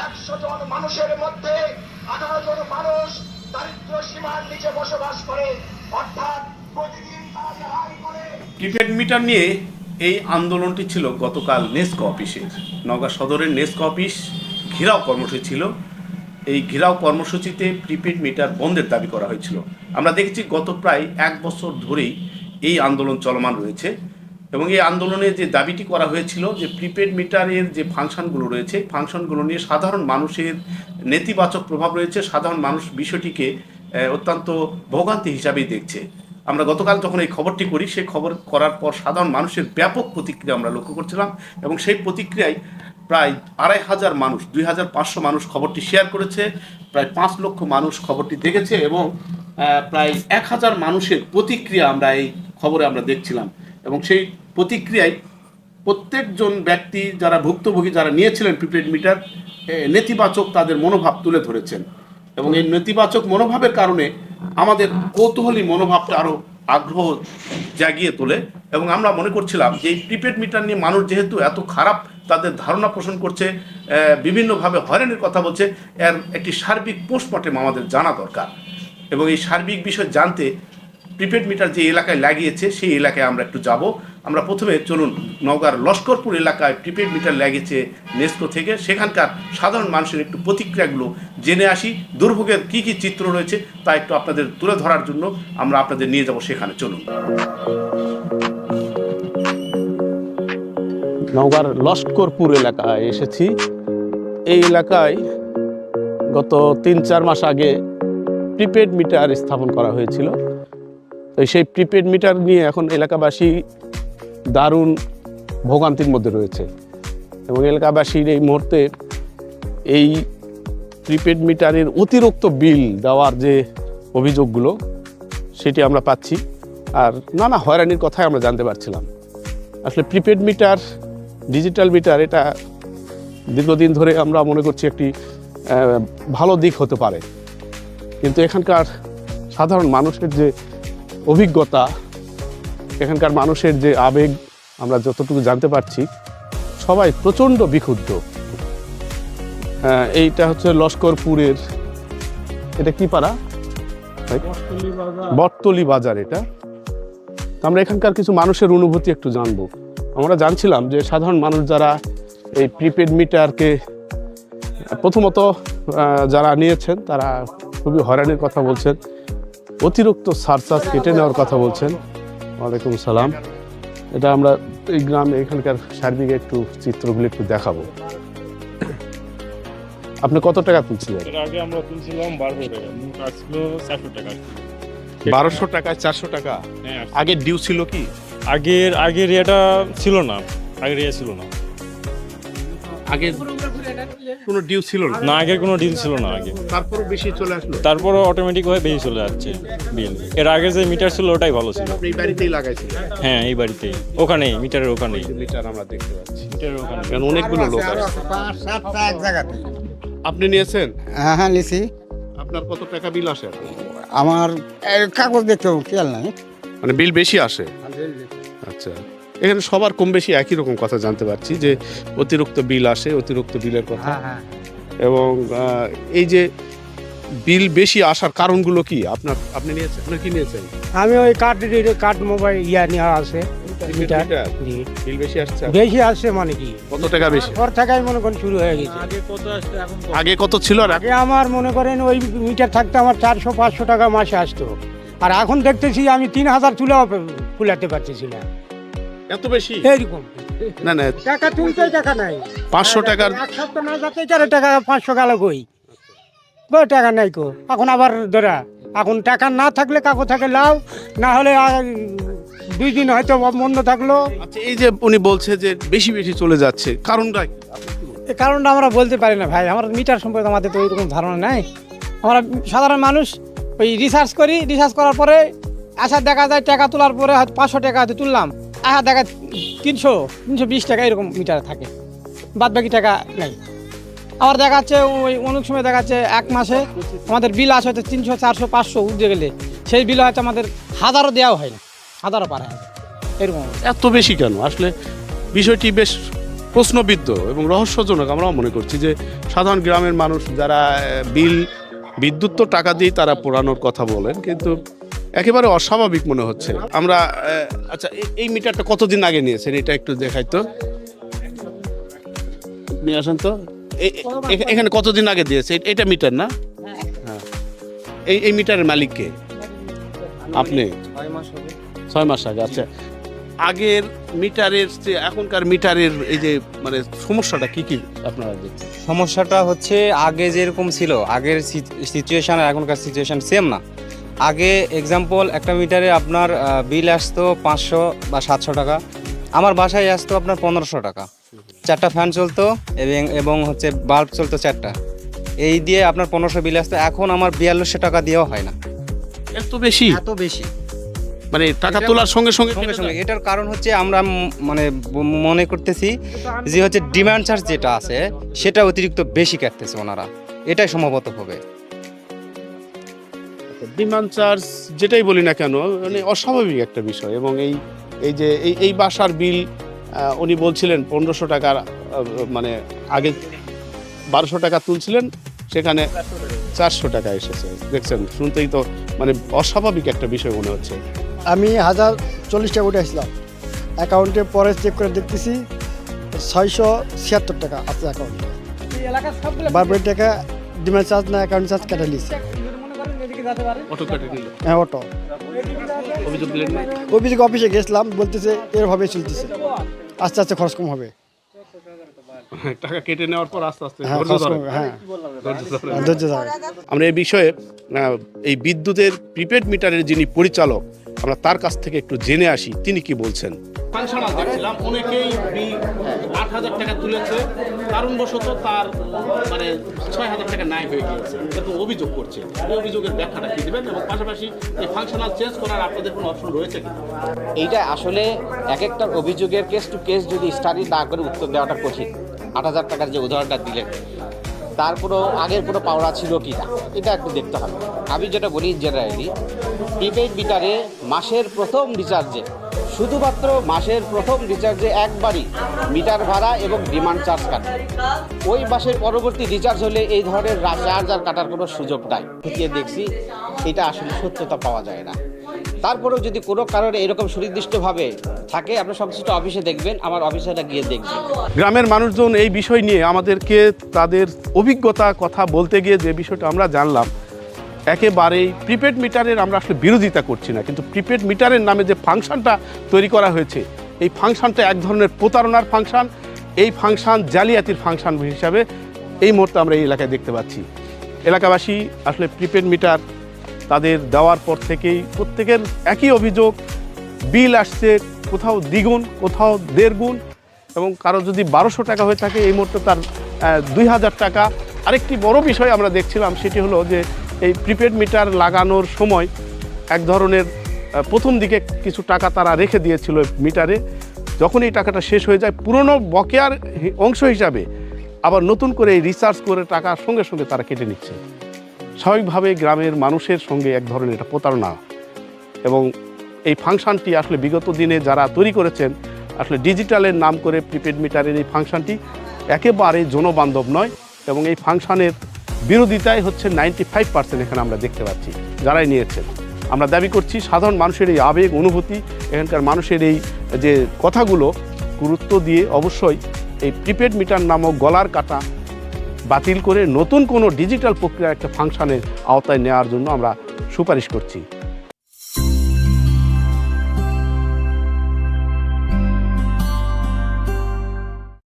একশো জন মানুষের মধ্যে আঠারো জন মানুষ দারিদ্র সীমার নিচে বসবাস করে। অর্থাৎ প্রতিদিন প্রিপেড মিটার নিয়ে এই আন্দোলনটি ছিল গতকাল নেস্কো অফিসে। নওগাঁ সদরের নেস্কো অফিস ঘেরাও কর্মসূচি ছিল। এই ঘেরাও কর্মসূচিতে প্রিপেড মিটার বন্ধের দাবি করা হয়েছিল। আমরা দেখেছি গত প্রায় এক বছর ধরেই এই আন্দোলন চলমান রয়েছে। এবং এই আন্দোলনে যে দাবিটি করা হয়েছিল যে প্রিপেড মিটারের যে ফাংশনগুলো রয়েছে ফাংশনগুলো নিয়ে সাধারণ মানুষের নেতিবাচক প্রভাব রয়েছে। সাধারণ মানুষ বিষয়টিকে অত্যন্ত ভোগান্তি হিসাবেই দেখছে। আমরা গতকাল যখন এই খবরটি করি, সেই খবর করার পর সাধারণ মানুষের ব্যাপক প্রতিক্রিয়া আমরা লক্ষ্য করছিলাম এবং সেই প্রতিক্রিয়ায় প্রায় আড়াই হাজার মানুষ, দুই হাজার পাঁচশো মানুষ খবরটি শেয়ার করেছে, প্রায় পাঁচ লক্ষ মানুষ খবরটি দেখেছে এবং প্রায় এক হাজার মানুষের প্রতিক্রিয়া আমরা এই খবরে আমরা দেখছিলাম। এবং সেই প্রতিক্রিয়ায় প্রত্যেকজন ব্যক্তি যারা ভুক্তভোগী যারা নিয়েছিলেন প্রিপেড মিটার নেতিবাচক তাদের মনোভাব তুলে ধরেছেন। এবং এই নেতিবাচক মনোভাবের কারণে আমাদের কৌতূহলী মনোভাবটা আরও আগ্রহ জাগিয়ে তোলে। এবং আমরা মনে করছিলাম যে এই প্রিপেড মিটার নিয়ে মানুষ যেহেতু এত খারাপ তাদের ধারণা পোষণ করছে বিভিন্নভাবে হয়রানির কথা বলছে, এর একটি সার্বিক পোস্টমর্টেম আমাদের জানা দরকার। এবং এই সার্বিক বিষয় জানতে প্রিপেড মিটার যে এলাকায় লাগিয়েছে, সেই এলাকায় আমরা একটু যাব। আমরা প্রথমে চলুন নওগাঁর লস্করপুর এলাকায় প্রিপেড মিটার লাগিয়েছে নেস্কো থেকে। সেখানকার সাধারণ মানুষের একটু প্রতিক্রিয়াগুলো জেনে আসি। দুর্ভোগের কি কি চিত্র রয়েছে তা একটু আপনাদের তুলে ধরার জন্য আমরা আপনাদের নিয়ে যাব সেখানে। চলুন। নওগাঁর লস্করপুর এলাকায় এসেছি। এই এলাকায় গত তিন চার মাস আগে প্রিপেড মিটার স্থাপন করা হয়েছিল। তো সেই প্রিপেড মিটার নিয়ে এখন এলাকাবাসী দারুণ ভোগান্তির মধ্যে রয়েছে। এবং এলাকাবাসীর এই মুহূর্তে এই প্রিপেড মিটারের অতিরিক্ত বিল দেওয়ার যে অভিযোগগুলো, সেটি আমরা পাচ্ছি। আর নানা হয়রানির কথাই আমরা জানতে পারছিলাম। আসলে প্রিপেড মিটার, ডিজিটাল মিটার, এটা দীর্ঘদিন ধরে আমরা মনে করছি একটি ভালো দিক হতে পারে। কিন্তু এখানকার সাধারণ মানুষের যে অভিজ্ঞতা এখানকার মানুষের যে আবেগ আমরা যতটুকু জানতে পারছি সবাই প্রচণ্ড বিক্ষুব্ধ। আহ, এইটা হচ্ছে লস্করপুরের এটা কি পাড়া? বটতলি বাজার এটা। আমরা এখানকার কিছু মানুষের অনুভূতি একটু জানব। আমরা জানছিলাম যে সাধারণ মানুষ যারা এই প্রিপেড মিটারকে প্রথমত যারা নিয়েছেন তারা খুবই হয়রানির কথা বলছেন। অতিরিক্ত সারচার্জ কেটে নেওয়ার কথা বলছেন। ওয়ালাইকুম সালাম। এটা আমরা এই গ্রামে এখানকার সার্বিক একটু চিত্রগুলো একটু দেখাবো। আপনি কত টাকা তুলছিলেন? এর আগে আমরা তুলছিলাম বারোশো টাকা মোট চারশো টাকা। বারোশো টাকায় চারশো টাকা? হ্যাঁ আগে ডিউ ছিল কি? আগের আগের ইয়েটা ছিল না আগের ইয়ে ছিল না। আগে কোনো ডিউ ছিল না। না আগের কোনো ডিল ছিল না আগে। তারপরও বেশি চলে আসলো? তারপরও অটোমেটিক হয়ে বেশি চলে যাচ্ছে বিল এর আগে যে মিটার ছিল ওটাই ভালো ছিল। এই বাড়িতেই হ্যাঁ এই বাড়িতেই। ওখানেই মিটারের ওখানেই। মিটার আমরা দেখতে পাচ্ছি। মিটারের ওখানে। কারণ অনেকগুলো লোক আছে। পাঁচ সাতটা এক জায়গাতে আপনি নিয়েছেন? হ্যাঁ হ্যাঁ লিসি আপনার কত টাকা বিল আসে? আমার কাগজ দেখতে হবে, খেয়াল নাই। মানে বিল বেশি আসে? আচ্ছা। এখানে সবার কম বেশি একই রকম কথা জানতে পারছি যে অতিরিক্ত বিল আসে অতিরিক্ত বিলের কথা। হ্যাঁ হ্যাঁ। এবং এই যে বিল বেশি আসার কারণগুলো কি? আপনার আপনি নিয়েছেন? আপনার কি নিয়েছেন? আমি ওই কার্ড কার্ড মোবাইল ইয়া নেওয়া আছে? বিল বেশি আসছে? বেশি আসছে মানে কি? কত টাকা বেশি? ওর থেকেই মনে করেন শুরু হয়ে গেছে। আগে কত ছিল আর এখন? আগে আমার মনে করেন ওই মিটার থাকতে আমার চারশো পাঁচশো টাকা মাসে আসতো। আর এখন দেখতেছি আমি তিন হাজার চুলেও ফুলাতে পারতেছি না। এত বেশি? এইরকম। না না। টাকা তুলতে টাকা নাই। পাঁচশো টাকার এক সপ্তাহ না যাতে চার টাকা পাঁচশো গেল কই? কই টাকা নাই কো। এখন আবার ধরা এখন টাকা না থাকলে কাকু থাকে লাও না হলে দুই দিন হয়তো বন্ধ থাকল। আচ্ছা এই যে উনি বলছে যে বেশি বেশি চলে যাচ্ছে কারণটা? এই কারণটা আমরা বলতে পারি না ভাই আমার মিটার সম্পর্কে আমাদের তো ওইরকম ধারণা নাই। আমরা সাধারণ মানুষ ওই রিসার্চ করি রিসার্চ করার পরে আশা দেখা যায় টাকা তোলার পরে হয়তো পাঁচশো টাকা হয়তো তুললাম। আশা দেখা, তিনশো তিনশো বিশ টাকা এরকম মিটার থাকে। বাদ বাকি টাকা নেই। আবার দেখা যাচ্ছে ওই অনেক সময় দেখা যাচ্ছে এক মাসে আমাদের বিল আসে হয়তো তিনশো, চারশো, পাঁচশো উঠে গেলে। সেই বিল হয়তো আমাদের হাজারও দেওয়া হয় না। হাজারও পারে এরকম এত বেশি কেন? আসলে বিষয়টি বেশ প্রশ্নবিদ্ধ এবং রহস্যজনক। আমরাও মনে করছি যে সাধারণ গ্রামের মানুষ যারা বিল, বিদ্যুৎ তো টাকা দিয়ে তারা পোড়ানোর কথা বলেন, কিন্তু একেবারে অস্বাভাবিক মনে হচ্ছে। আমরা আচ্ছা এই- মিটারটা কতদিন আগে নিয়েছেন? এটা একটু দেখাই তো। নিয়ে আসেন তো। এখানে কতদিন আগে দিয়েছে? এটা মিটার না? হ্যাঁ। এই এই মিটারের মালিক কে? আপনি? ছয় মাস আগে আচ্ছা। আগের মিটারের যে এখনকার মিটারের এই যে মানে সমস্যাটা কি কি আপনারা দেখছেন? সমস্যাটা হচ্ছে আগে যেরকম ছিল আগের সিচুয়েশন আর এখনকার সিচুয়েশন সেম না। আগে এক্সাম্পল একটা মিটারে আপনার বিল আসতো পাঁচশো বা সাতশো টাকা। আমার বাসায় আসতো আপনার পনেরোশো টাকা। চারটা ফ্যান চলতো এবং এবং হচ্ছে বাল্ব চলতো চারটা। এই দিয়ে আপনার পনেরোশো বিল আসতো। এখন আমার বিয়াল্লিশশো টাকা দিয়েও হয় না। এত বেশি? এত বেশি। মানে টাকা তোলার সঙ্গে সঙ্গে সঙ্গে সঙ্গে। এটার কারণ হচ্ছে আমরা মানে মনে করতেছি যে হচ্ছে ডিমান্ড চার্জ যেটা আছে সেটা অতিরিক্ত বেশি কাটতেছে ওনারা। এটাই সম্ভবত হবে। ডিমান্ড চার্জ যেটাই বলি না কেন মানে অস্বাভাবিক একটা বিষয় এবং এই এই যে এই এই বাসার বিল উনি বলছিলেন পনেরোশো টাকার মানে আগে বারোশো টাকা তুলছিলেন সেখানে চারশো টাকা এসেছে। দেখছেন শুনতেই তো মানে অস্বাভাবিক একটা বিষয় মনে হচ্ছে। আমি হাজার চল্লিশ টাকা উঠে আসলাম। অ্যাকাউন্টে পরে চেক করে দেখতেছি ছয়শো ছিয়াত্তর টাকা আছে অ্যাকাউন্টে বারবার টাকা ডিমান্ড চার্জ না অ্যাকাউন্ট চার্জ কেটে নিচ্ছে অটো কেটে নিল। হ্যাঁ অটো। অভিযোগ দিলেন না? অফিসে অফিসে গেছিলাম বলতেছে এরভাবে চলতেছে। আস্তে আস্তে খরচ কম হবে। হ্যাঁ, টাকা কেটে নেওয়ার পর আস্তে আস্তে হ্যাঁ হ্যাঁ। আমরা এই বিষয়ে এই বিদ্যুতের প্রিপেড মিটারের যিনি পরিচালক আমরা তার কাছ থেকে একটু জেনে আসি তিনি কি বলছেন? ফাংশনাল দেখছিলাম অনেকেই আট হাজার টাকা তুলেছে কারণবশত তার মানে ছয় হাজার টাকা নাই হয়ে গিয়েছে। এরকম অভিযোগ করছে। এই অভিযোগের ব্যাখ্যাটা কি দেবেন? এবং পাশাপাশি এই ফাংশনাল চেঞ্জ করার আপনাদের কোনো অপশন রয়েছে কি এইটা আসলে এক একটা অভিযোগের কেস টু কেস যদি স্টাডি না করে উত্তর দেওয়াটা কঠিন। আট হাজার টাকার যে উদাহরণটা দিলেন তার কোনো আগের কোনো পাওয়া ছিল কি না এটা একটু দেখতে হবে। আমি যেটা বলি জেনারেলি প্রিপেড মিটারে মাসের প্রথম রিচার্জে শুধুমাত্র মাসের প্রথম রিচার্জে একবারই মিটার ভাড়া এবং ডিমান্ড চার্জ কাটবে ওই মাসের পরবর্তী রিচার্জ হলে এই ধরনের চার্জ আর কাটার কোনো সুযোগ নাই। খতিয়ে দেখছি, এটা আসলে সত্যতা পাওয়া যায় না। তারপরেও যদি কোনো কারণে এরকম সুনির্দিষ্টভাবে থাকে, আপনার সংশ্লিষ্ট অফিসে দেখবেন, আমার অফিসেটা গিয়ে দেখবেন গ্রামের মানুষজন এই বিষয় নিয়ে আমাদেরকে তাদের অভিজ্ঞতা, কথা বলতে গিয়ে যে বিষয়টা আমরা জানলাম, একেবারেই প্রিপেড মিটারের আমরা আসলে বিরোধিতা করছি না। কিন্তু প্রিপেড মিটারের নামে যে ফাংশনটা তৈরি করা হয়েছে, এই ফাংশনটা এক ধরনের প্রতারণার ফাংশন, এই ফাংশন জালিয়াতির ফাংশন হিসাবে এই মুহূর্তে আমরা এই এলাকায় দেখতে পাচ্ছি। এলাকাবাসী আসলে প্রিপেড মিটার তাদের দেওয়ার পর থেকেই প্রত্যেকের একই অভিযোগ, বিল আসছে, কোথাও দ্বিগুণ, কোথাও দেড় গুণ এবং কারও যদি বারোশো টাকা হয়ে থাকে, এই মুহূর্তে তার দুই হাজার টাকা। আরেকটি বড় বিষয় আমরা দেখছিলাম, সেটি হলো যে এই প্রিপেড মিটার লাগানোর সময় এক ধরনের প্রথম দিকে কিছু টাকা তারা রেখে দিয়েছিল মিটারে। যখন এই টাকাটা শেষ হয়ে যায়, পুরনো বকেয়ার অংশ হিসাবে আবার নতুন করে এই রিচার্জ করে টাকা সঙ্গে সঙ্গে তারা কেটে নিচ্ছে। স্বাভাবিকভাবে গ্রামের মানুষের সঙ্গে এক ধরনের এটা প্রতারণা। এবং এই ফাংশনটি আসলে বিগত দিনে যারা তৈরি করেছেন, আসলে ডিজিটালের নাম করে প্রিপেড মিটারের এই ফাংশনটি একেবারে জনবান্ধব নয় এবং এই ফাংশনের বিরোধিতাই হচ্ছে নাইনটি ফাইভ পার্সেন্ট এখানে আমরা দেখতে পাচ্ছি, যারাই নিয়েছেন। আমরা দাবি করছি সাধারণ মানুষের এই আবেগ, অনুভূতি, এখানকার মানুষের এই যে কথাগুলো গুরুত্ব দিয়ে অবশ্যই এই প্রিপেড মিটার নামক গলার কাটা বাতিল করে নতুন কোনো ডিজিটাল প্রক্রিয়া একটা ফাংশানের আওতায় নেওয়ার জন্য আমরা সুপারিশ করছি।